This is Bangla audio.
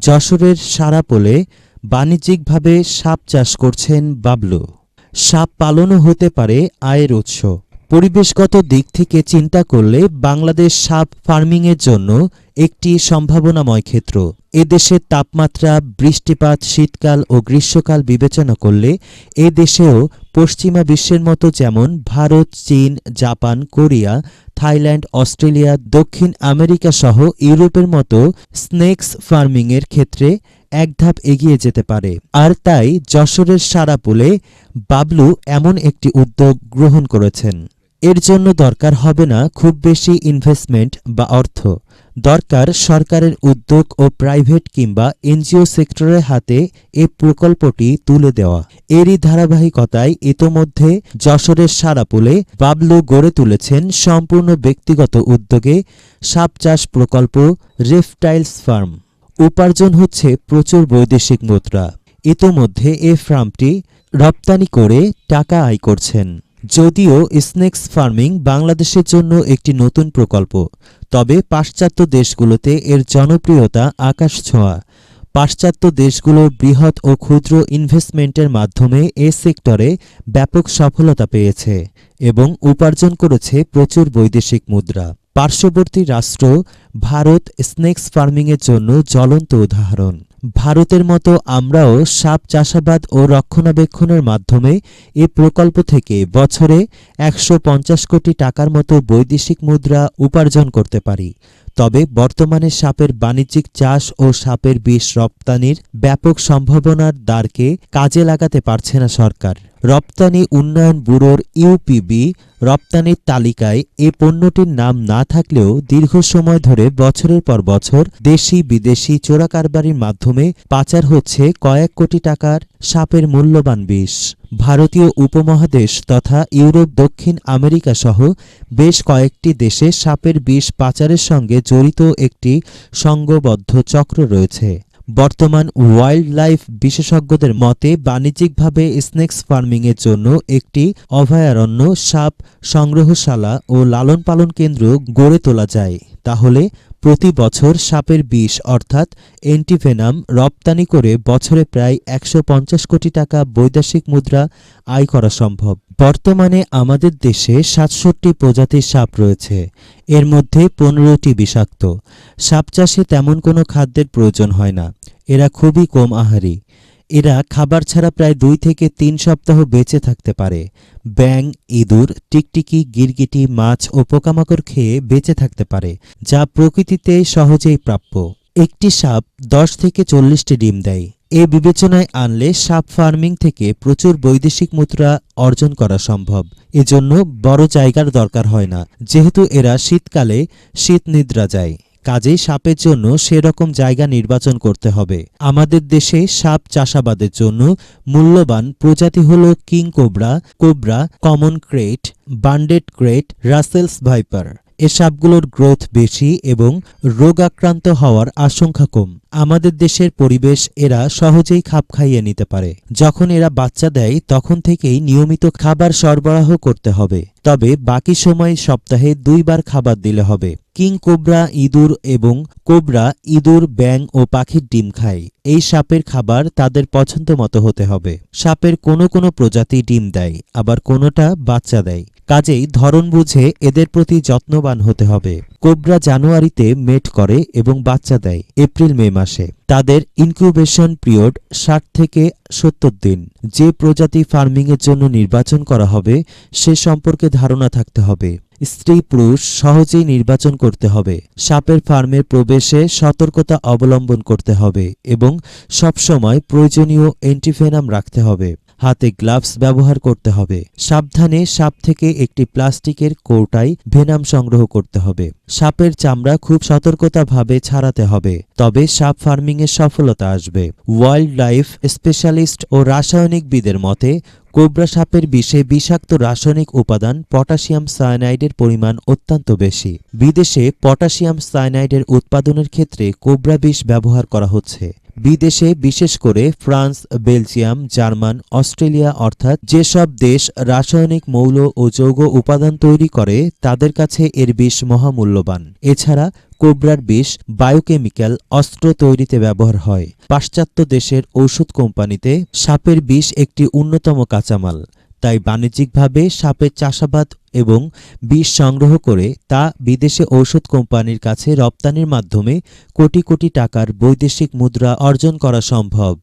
যশোরের সারাপোলে বাণিজ্যিকভাবে সাপ চাষ করছেন বাবলু। সাপ পালনও হতে পারে আয়ের উৎস। পরিবেশগত দিক থেকে চিন্তা করলে বাংলাদেশ সাপ ফার্মিংয়ের জন্য একটি সম্ভাবনাময় ক্ষেত্র। এ দেশের তাপমাত্রা, বৃষ্টিপাত, শীতকাল ও গ্রীষ্মকাল বিবেচনা করলে এ দেশেও পশ্চিমা বিশ্বের মতো যেমন ভারত, চীন, জাপান, কোরিয়া, থাইল্যান্ড, অস্ট্রেলিয়া, দক্ষিণ আমেরিকা সহ ইউরোপের মতো স্নেকস ফার্মিংয়ের ক্ষেত্রে এক ধাপ এগিয়ে যেতে পারে। আর তাই যশোরের সারা সারাপুলে বাবলু এমন একটি উদ্যোগ গ্রহণ করেছেন। এর জন্য দরকার হবে না খুব বেশি ইনভেস্টমেন্ট বা অর্থ। দরকার সরকারের উদ্যোগ ও প্রাইভেট কিংবা এনজিও সেক্টরের হাতে এ প্রকল্পটি তুলে দেওয়া। এরই ধারাবাহিকতায় ইতোমধ্যে যশোরের সারাপুলে বাবলু গড়ে তুলেছেন সম্পূর্ণ ব্যক্তিগত উদ্যোগে সাপ চাষ প্রকল্প রেফটাইলস ফার্ম। উপার্জন হচ্ছে প্রচুর বৈদেশিক মুদ্রা। ইতোমধ্যে এ ফার্মটি রপ্তানি করে টাকা আয় করছেন। যদিও স্নেক্স ফার্মিং বাংলাদেশের জন্য একটি নতুন প্রকল্প, তবে পাশ্চাত্য দেশগুলোতে এর জনপ্রিয়তা আকাশ ছোঁয়া। পাশ্চাত্য দেশগুলোর বৃহৎ ও ক্ষুদ্র ইনভেস্টমেন্টের মাধ্যমে এ সেক্টরে ব্যাপক সফলতা পেয়েছে এবং উপার্জন করেছে প্রচুর বৈদেশিক মুদ্রা। পার্শ্ববর্তী রাষ্ট্র ভারত স্নেক্স ফার্মিংয়ের জন্য জ্বলন্ত উদাহরণ। ভারতের মতো আমরাও সাপ চাষাবাদ ও রক্ষণাবেক্ষণের মাধ্যমে এ প্রকল্প থেকে বছরে একশো পঞ্চাশ কোটি টাকার মতো বৈদেশিক মুদ্রা উপার্জন করতে পারি। তবে বর্তমানে সাপের বাণিজ্যিক চাষ ও সাপের বিষ রপ্তানির ব্যাপক সম্ভাবনার দ্বারকে কাজে লাগাতে পারছে না সরকার। রপ্তানি উন্নয়ন ব্যুরোর ইউপিবি রপ্তানির তালিকায় এ পণ্যটির নাম না থাকলেও দীর্ঘ সময় ধরে বছরের পর বছর দেশি বিদেশি চোরাকারবারির মাধ্যমে পাচার হচ্ছে কয়েক কোটি টাকার সাপের মূল্যবান বিষ। ভারতীয় উপমহাদেশ তথা ইউরোপ, দক্ষিণ আমেরিকা সহ বেশ কয়েকটি দেশে সাপের বিষ পাচারের সঙ্গে জড়িত একটি সংঘবদ্ধ চক্র রয়েছে। বর্তমান ওয়াইল্ড লাইফ বিশেষজ্ঞদের মতে, বাণিজ্যিকভাবে স্নেকস ফার্মিংয়ের জন্য একটি অভয়ারণ্য সাপ সংগ্রহশালা ও লালন পালন কেন্দ্র গড়ে তোলা যায়। তাহলে প্রতি বছর সাপের বিষ, অর্থাৎ অ্যান্টিভেনাম রপ্তানি করে বছরে প্রায় একশো পঞ্চাশ কোটি টাকা বৈদেশিক মুদ্রা আয় করা সম্ভব। বর্তমানে আমাদের দেশে সাতষট্টি প্রজাতির সাপ রয়েছে। এর মধ্যে পনেরোটি বিষাক্ত। সাপ চাষে তেমন কোনো খাদ্যের প্রয়োজন হয় না। এরা খুবই কম আহারী। এরা খাবার ছাড়া প্রায় দুই থেকে তিন সপ্তাহ বেঁচে থাকতে পারে। ব্যাং ইঁদুর, টিকটিকি, গিরগিটি, মাছ ও পোকামাকড় খেয়ে বেঁচে থাকতে পারে, যা প্রকৃতিতে সহজেই প্রাপ্য। একটি সাপ দশ থেকে চল্লিশটি ডিম দেয়। এ বিবেচনায় আনলে সাপ ফার্মিং থেকে প্রচুর বৈদেশিক মুদ্রা অর্জন করা সম্ভব। এজন্য বড় জায়গার দরকার হয় না, যেহেতু এরা শীতকালে শীত নিদ্রা যায়। কাজেই সাপের জন্য সেরকম জায়গা নির্বাচন করতে হবে। আমাদের দেশে সাপ চাষাবাদের জন্য মূল্যবান প্রজাতি হল king cobra cobra, common krait, banded krait, Russell's viper. এ সাপগুলোর গ্রোথ বেশি এবং রোগাক্রান্ত হওয়ার আশঙ্কা কম। আমাদের দেশের পরিবেশ এরা সহজেই খাপ খাইয়ে নিতে পারে। যখন এরা বাচ্চা দেয়, তখন থেকেই নিয়মিত খাবার সরবরাহ করতে হবে। তবে বাকি সময় সপ্তাহে দুইবার খাবার দিলে হবে। কিং কোবরা, ইঁদুর এবং কোবরা ইঁদুর ব্যাং ও পাখির ডিম খায়। এই সাপের খাবার তাদের পছন্দ মতো হতে হবে। সাপের কোনো কোনো প্রজাতি ডিম দেয়, আবার কোনোটা বাচ্চা দেয়। কাজেই ধরন বুঝে এদের প্রতি যত্নবান হতে হবে। কোবরা জানুয়ারিতে মেট করে এবং বাচ্চা দেয় এপ্রিল মে মাসে। তাদের ইনকিউবেশন পিরিয়ড ষাট থেকে সত্তর দিন। যে প্রজাতি ফার্মিংয়ের জন্য নির্বাচন করা হবে, সে সম্পর্কে ধারণা থাকতে হবে। স্ত্রী পুরুষ সহজেই নির্বাচন করতে হবে। সাপের ফার্মের প্রবেশে সতর্কতা অবলম্বন করতে হবে এবং সবসময় প্রয়োজনীয় এন্টিফেনাম রাখতে হবে। হাতে গ্লাভস ব্যবহার করতে হবে। সাবধানে সাপ থেকে একটি প্লাস্টিকের কৌটায় ভেনাম সংগ্রহ করতে হবে। সাপের চামড়া খুব সতর্কতাভাবে ছাড়াতে হবে, তবে সাপ ফার্মিংয়ে সফলতা আসবে। ওয়াইল্ড লাইফ স্পেশালিস্ট ও রাসায়নিকবিদের মতে, কোবরা সাপের বিষে বিষাক্ত রাসায়নিক উপাদান পটাশিয়াম সায়ানাইডের পরিমাণ অত্যন্ত বেশি। বিদেশে পটাশিয়াম সায়ানাইডের উৎপাদনের ক্ষেত্রে কোবরা বিষ ব্যবহার করা হচ্ছে। বিদেশে বিশেষ করে ফ্রান্স, বেলজিয়াম, জার্মান, অস্ট্রেলিয়া অর্থাৎ যেসব দেশ রাসায়নিক মৌল ও যৌগ উপাদান তৈরি করে, তাদের কাছে এর বিষ মহামূল্যবান। এছাড়া কোবরার বিষ বায়োকেমিক্যাল অস্ত্র তৈরিতে ব্যবহার হয়। পাশ্চাত্য দেশের ঔষধ কোম্পানিতে সাপের বিষ একটি অন্যতম কাঁচামাল। তাই বাণিজ্যিকভাবে সাপের চাষাবাদ এবং বিষ সংগ্রহ করে তা বিদেশে ঔষধ কোম্পানির কাছে রপ্তানির মাধ্যমে কোটি কোটি টাকার বৈদেশিক মুদ্রা অর্জন করা সম্ভব।